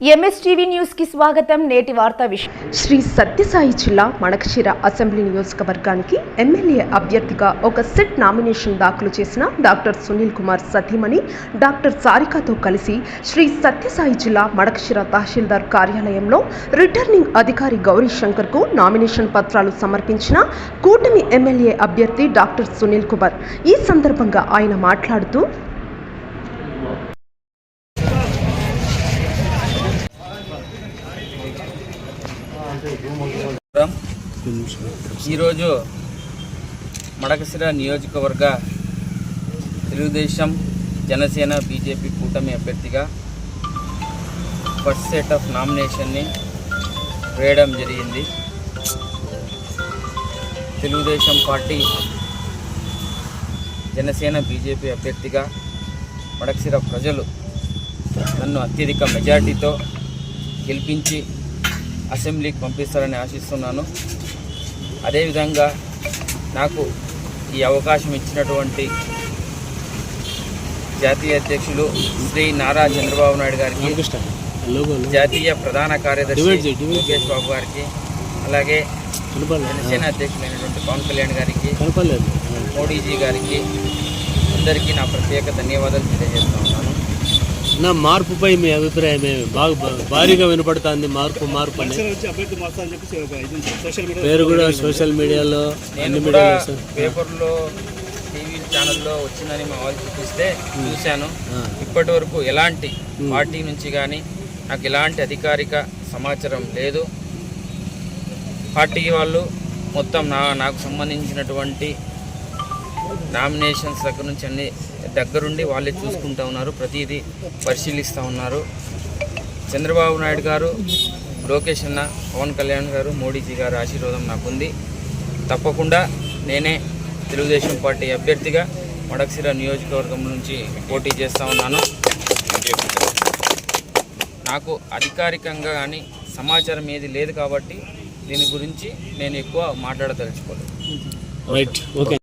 MSTV న్యూస్కి స్వాగతం. నేటి వార్తా విషయం. శ్రీ సత్యసాయి జిల్లా మడకశిర అసెంబ్లీ నియోజకవర్గానికి ఎమ్మెల్యే అభ్యర్థిగా ఒక సెట్ నామినేషన్ దాఖలు చేసిన డాక్టర్ సునీల్ కుమార్ సతీమణి డాక్టర్ సారికాతో కలిసి శ్రీ సత్యసాయి జిల్లా మడకశిర తహసీల్దార్ కార్యాలయంలో రిటర్నింగ్ అధికారి గౌరీ శంకర్కు నామినేషన్ పత్రాలు సమర్పించిన కూటమి ఎమ్మెల్యే అభ్యర్థి డాక్టర్ సునీల్ కుమార్. ఈ సందర్భంగా ఆయన మాట్లాడుతూ ఈరోజు మడకసిర నియోజకవర్గ తెలుగుదేశం జనసేన బీజేపీ కూటమి అభ్యర్థిగా ఫస్ట్ సెట్ ఆఫ్ నామినేషన్ని వేయడం జరిగింది. తెలుగుదేశం పార్టీ జనసేన బీజేపీ అభ్యర్థిగా మడకసిర ప్రజలు నన్ను అత్యధిక మెజార్టీతో గెలిపించి అసెంబ్లీకి పంపిస్తారని ఆశిస్తున్నాను. అదేవిధంగా నాకు ఈ అవకాశం ఇచ్చినటువంటి జాతీయ అధ్యక్షులు శ్రీ నారా చంద్రబాబు నాయుడు గారికి జాతీయ ప్రధాన కార్యదర్శి లోకేష్ బాబు గారికి అలాగే జనసేన అధ్యక్షులైనటువంటి పవన్ కళ్యాణ్ గారికి మోడీజీ గారికి అందరికీ నా ప్రత్యేక ధన్యవాదాలు తెలియజేస్తా ఉన్నాను. నా మార్పుపై మీ అభిప్రాయం ఏమి? బాగా బా- భారీగా వినపడుతుంది మార్పు మార్పు అని. పేరు కూడా సోషల్ మీడియాలో నేను అన్ని మీడియాలో వస్తుంది. పేపర్లో టీవీ ఛానల్లో వచ్చిందని మా వాళ్ళు చూపిస్తే చూశాను. ఇప్పటి వరకు ఎలాంటి పార్టీ నుంచి కానీ నాకు ఎలాంటి అధికారిక సమాచారం లేదు. పార్టీ వాళ్ళు మొత్తం నా నాకు సంబంధించినటువంటి నామినేషన్స్ దగ్గర నుంచి అన్ని దగ్గరుండి వాళ్ళే చూసుకుంటూ ఉన్నారు ప్రతిదీ పరిశీలిస్తూ ఉన్నారు. చంద్రబాబు నాయుడు గారు లోకేష్ అన్న పవన్ కళ్యాణ్ గారు మోడీజీ గారు ఆశీర్వాదం నాకుంది. తప్పకుండా నేనే తెలుగుదేశం పార్టీ అభ్యర్థిగా మడక్సిర నియోజకవర్గం నుంచి పోటీ చేస్తూ ఉన్నాను. నాకు అధికారికంగా కానీ సమాచారం ఏది లేదు కాబట్టి దీని గురించి నేను ఎక్కువ మాట్లాడదలుచుకోలేదు. Right okay